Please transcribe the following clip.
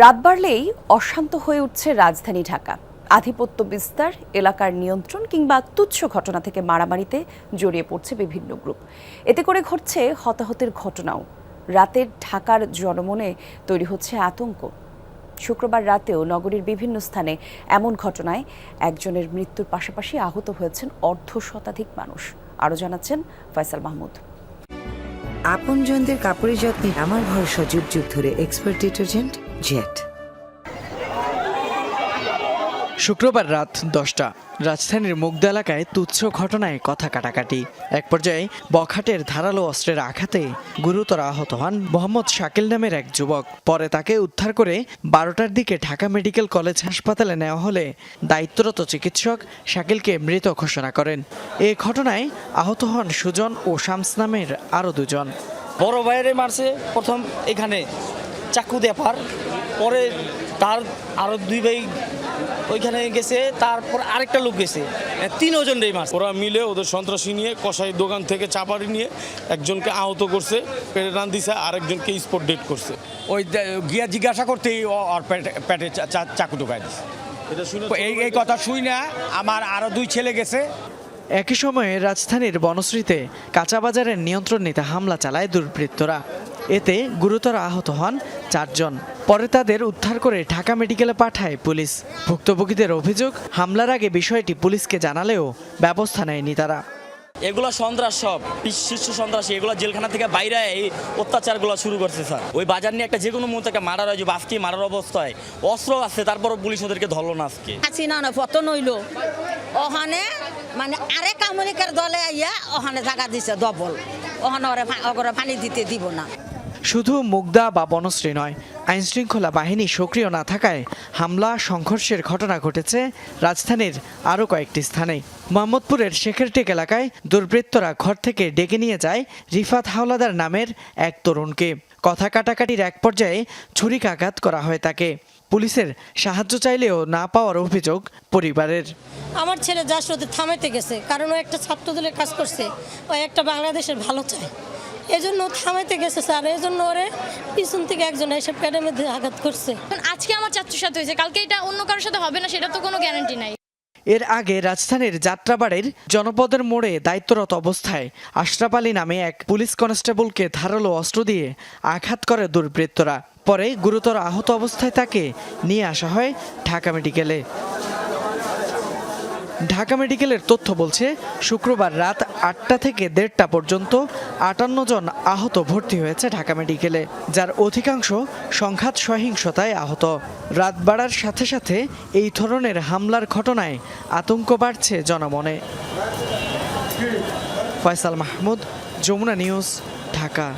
রাত বাড়লেই অশান্ত হয়ে উঠছে রাজধানী ঢাকা। আধিপত্য বিস্তার, এলাকার নিয়ন্ত্রণ কিংবা তুচ্ছ ঘটনা থেকে মারামারিতে জড়িয়ে পড়ছে বিভিন্ন গ্রুপ। এতে করে ঘটছে হতাহতের ঘটনাও। রাতের ঢাকার জনমনে তৈরি হচ্ছে আতঙ্ক। শুক্রবার রাতেও নগরীর বিভিন্ন স্থানে এমন ঘটনায় একজনের মৃত্যুর পাশাপাশি আহত হয়েছেন অর্ধ শতাধিক মানুষ। আরও জানাচ্ছেন ফয়সাল মাহমুদ। আপনজনদের কাপড়ের যত্নে আমার ভরসা যুগ যুগ ধরে এক্সপার্ট ডিটারজেন্ট জেট। শুক্রবার রাত দশটা রাজধানীর মুগদা এলাকায় তুচ্ছ ঘটনায় কথা কাটাকাটি। এক পর্যায়ে বখাটের ধারালো অস্ত্রের আঘাতে গুরুতর আহত হন মোহাম্মদ শাকিল নামের এক যুবক। পরে তাকে উদ্ধার করে বারোটার দিকে ঢাকা মেডিকেল কলেজ হাসপাতালে নেওয়া হলে দায়িত্বরত চিকিৎসক শাকিলকে মৃত ঘোষণা করেন। এ ঘটনায় আহত হন সুজন ও শামস নামের আরও দুজন। বড় ভাইয়েরে মারছে প্রথম এখানে চাকু দিয়ে পার তার আরও দুই ভাই ওইখানে গেছে তারপর আরেকটা লোক গেছে। তিন ওজন রে মারছে ওরা মিলে ওদের সন্ত্রাসী নিয়ে কসাই দোকান থেকে চাপারি নিয়ে একজনকে আহত করছে পেটে টান দিছে আরেকজনকে স্পট ডেট করছে। ওই গিয়া জিজ্ঞাসা করতেই ওর পেটে চাকু ঢুকাই দিছে। এই এই কথা শুই না আমার আরও দুই ছেলে গেছে। একই সময়ে রাজধানীর বনশ্রীতে কাঁচাবাজারের নিয়ন্ত্রণ নিতে হামলা চালায় দুর্বৃত্তরা। এতে গুরুতর আহত হন চারজন। পরে তাদের উদ্ধার করে ঢাকা মেডিকেলে পাঠায় পুলিশ। ভুক্তভোগীদের অভিযোগ হামলার আগে বিষয়টি পুলিশকে জানালেও ব্যবস্থা নেয়নি তারা। এগুলো সন্ত্রাস সব। শীর্ষ সন্ত্রাসী এগুলো জেলখানা থেকে বাইরে এই অত্যাচারগুলো শুরু করছে স্যার। ওই বাজার নিয়ে একটা যে কোনো মুহূর্তে একটা মার্ডার হয় যে আজকে মারার অবস্থায়। অস্ত্র আছে তারপরও পুলিশ ওদেরকে ধরলো না আজকে। হাসিনা না পতন হইল। ওখানে মানে আরেক আমলিকার দলে আইয়া ওখানে জায়গা দিছে দবল ওখানে ওরে ওগরে পানি দিতে দিব না। শুধু মুগদা বা বনশ্রী নয়, আইনশৃঙ্খলা বাহিনী সক্রিয় না থাকায় হামলা, সংঘর্ষের ঘটনা ঘটেছে রাজধানীর আরও কয়েকটি স্থানে মোহাম্মদপুরের শেখেরটেক এলাকায় দুর্বৃত্তরা ঘর থেকে ডেকে নিয়ে যায় রিফাত হাওলাদার নামের এক তরুণকে। কথা কাটাকাটির এক পর্যায়ে ছুরিকাঘাত করা হয় তাকে। পুলিশের সাহায্য চাইলেও না পাওয়ার অভিযোগ পরিবারের। আমার ছেলে যা শুধু থামাইতে গেছে, কারণ ও একটা ছাত্রদলের কাজ করছে, ও একটা বাংলাদেশের ভালো চায়। এজন্য থামাইতে গেছে স্যার এই জন্য ওরে পিছন থেকে একজন এসে প্যাডের মধ্যে আঘাত করছে। এখন আজকে আমার চাচ্চুর সাথে হয়েছে কালকে এটা অন্য কারোর সাথে হবে না সেটা তো কোনো গ্যারান্টি নাই। এর আগে রাজধানীর যাত্রাবাড়ির জনপদের মোড়ে দায়িত্বরত অবস্থায় আশরাফ আলী নামে এক পুলিশ কনস্টেবলকে ধারালো অস্ত্র দিয়ে আঘাত করে দুর্বৃত্তরা। পরে গুরুতর আহত অবস্থায় তাকে নিয়ে আসা হয় ঢাকা মেডিকেলে। ঢাকা মেডিকেলের তথ্য বলছে, শুক্রবার রাত আটটা থেকে দেড়টা পর্যন্ত আটান্ন জন আহত ভর্তি হয়েছে ঢাকা মেডিকেলে, যার অধিকাংশ সংঘাত সহিংসতায় আহত। রাত বাড়ার সাথে সাথে এই ধরনের হামলার ঘটনায় আতঙ্ক বাড়ছে জনমনে। ফয়সাল মাহমুদ, যমুনা নিউজ, ঢাকা।